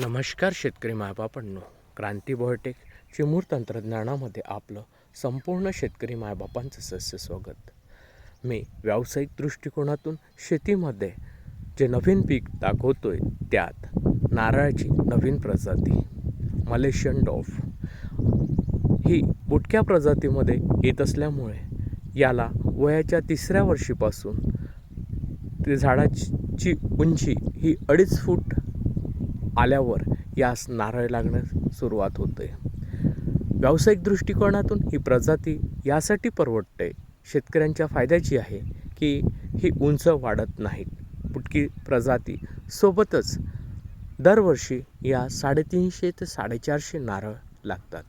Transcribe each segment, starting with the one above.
नमस्कार शेतकरी मायबापांनो. क्रांती बॉयटेक चिमूर तंत्रज्ञानामध्ये आपलं संपूर्ण शेतकरी मायबापांचं सस्य स्वागत. मी व्यावसायिक दृष्टिकोनातून शेतीमध्ये जे नवीन पीक दाखवतोय त्यात नारळाची नवीन प्रजाती मलेशियन डॉफ. ही बुटक्या प्रजातीमध्ये येत असल्यामुळे याला वयाच्या तिसऱ्या वर्षीपासून ते झाडाची उंची ही अडीच फूट आल्यावर यास नारळ लागण्यास सुरुवात होते. व्यावसायिक दृष्टिकोनातून ही प्रजाती यासाठी परवडते. शेतकऱ्यांच्या फायद्याची आहे की ही उंच वाढत नाहीत पुटकी प्रजाती सोबतच दरवर्षी या साडेतीनशे ते साडेचारशे नारळ लागतात.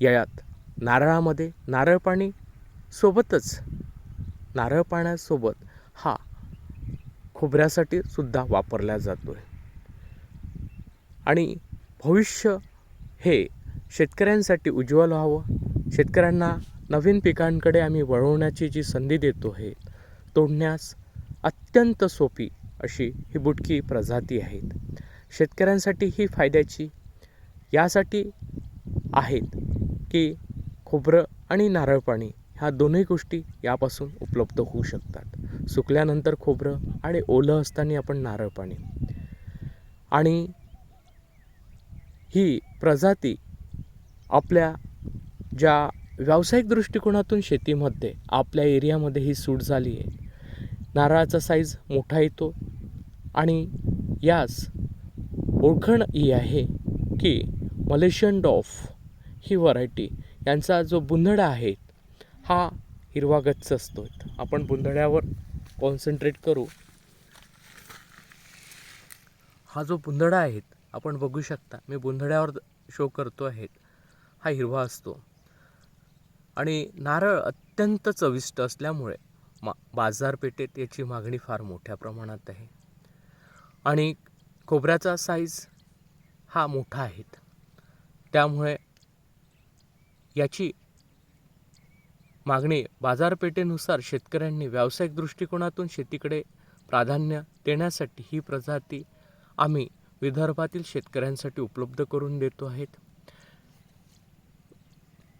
यात नारळामध्ये नारळ पाणी सोबतच नारळ पाण्यासोबत हा खोबऱ्यासाठी सुद्धा वापरला जातो आहे आणि भविष्य हे शेतकऱ्यांसाठी उज्ज्वल व्हावं. शेतकऱ्यांना नवीन पिकांकडे आम्ही वळवण्याची जी संधी देतो आहे तोडण्यास अत्यंत सोपी अशी ही बुटकी प्रजाती आहेत. शेतकऱ्यांसाठी ही फायद्याची यासाठी आहेत की खोबरं आणि नारळ पाणी ह्या दोन्ही गोष्टी यापासून उपलब्ध होऊ शकतात. सुकल्यानंतर खोबरं आणि ओलं असताना आपण नारळ पाणी आणि ही प्रजाती आपल्या ज्या व्यावसायिक दृष्टिकोनातून शेतीमध्ये आपल्या एरियामध्ये ही सूट झाली आहे. नारळाचा साईज मोठा येतो आणि यास ओळखण ही आहे की मलेशियन डॉफ ही व्हरायटी यांचा जो बुंधडा आहे हा हिरवा गच्च असतो आपण बुंधड्यावर कॉन्सन्ट्रेट करू. हा जो बुंधडा आहे आपण बघू शकता मी बुंधड्यावर शो करतो आहे. हा हिरवा असतो. आणि नारळ अत्यंत चविष्ट असल्यामुळे मा बाजारपेठेत याची मागणी फार मोठ्या प्रमाणात आहे. आणि खोबऱ्याचा साईज हा मोठा आहे. त्यामुळे याची मागणी बाजारपेठेनुसार शेतकऱ्यांनी व्यावसायिक दृष्टिकोनातून शेतीकडे प्राधान्य देण्यासाठी ही प्रजाती आम्ही विदर्भातील शेतकऱ्यांसाठी उपलब्ध करून देतो आहेत.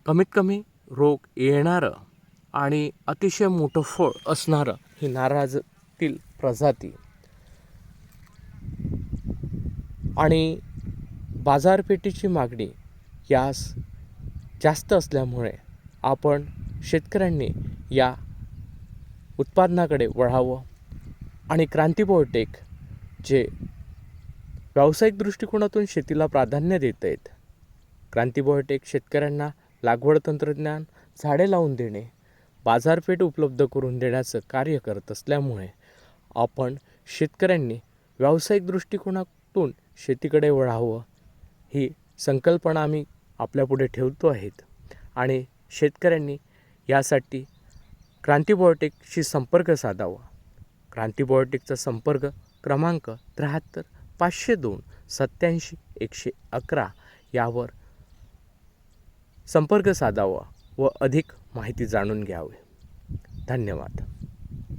कमीत कमी रोग येणारं आणि अतिशय मोठं फळ असणारं ही नारळातील प्रजाती. आणि बाजारपेठेची मागणी यास जास्त असल्यामुळे आपण शेतकऱ्यांनी या उत्पादनाकडे वळावं. आणि क्रांती बोर्टेक जे व्यावसायिक दृष्टिकोनातून शेतीला प्राधान्य देत आहेत क्रांती बायोटेक शेतकऱ्यांना लागवड तंत्रज्ञान झाडे लावून देणे बाजारपेठ उपलब्ध करून देण्याचं कार्य करत असल्यामुळे आपण शेतकऱ्यांनी व्यावसायिक दृष्टिकोनातून शेतीकडे वळावं ही संकल्पना आम्ही आपल्यापुढे ठेवतो आहेत. आणि शेतकऱ्यांनी यासाठी क्रांती बायोटेकशी संपर्क साधावा. क्रांती बायोटेकचा संपर्क क्रमांक त्र्याहत्तर पाचशे दोन सत्याऐंशी एकशे अकरा यावर संपर्क साधावा व अधिक माहिती जाणून घ्यावी. धन्यवाद.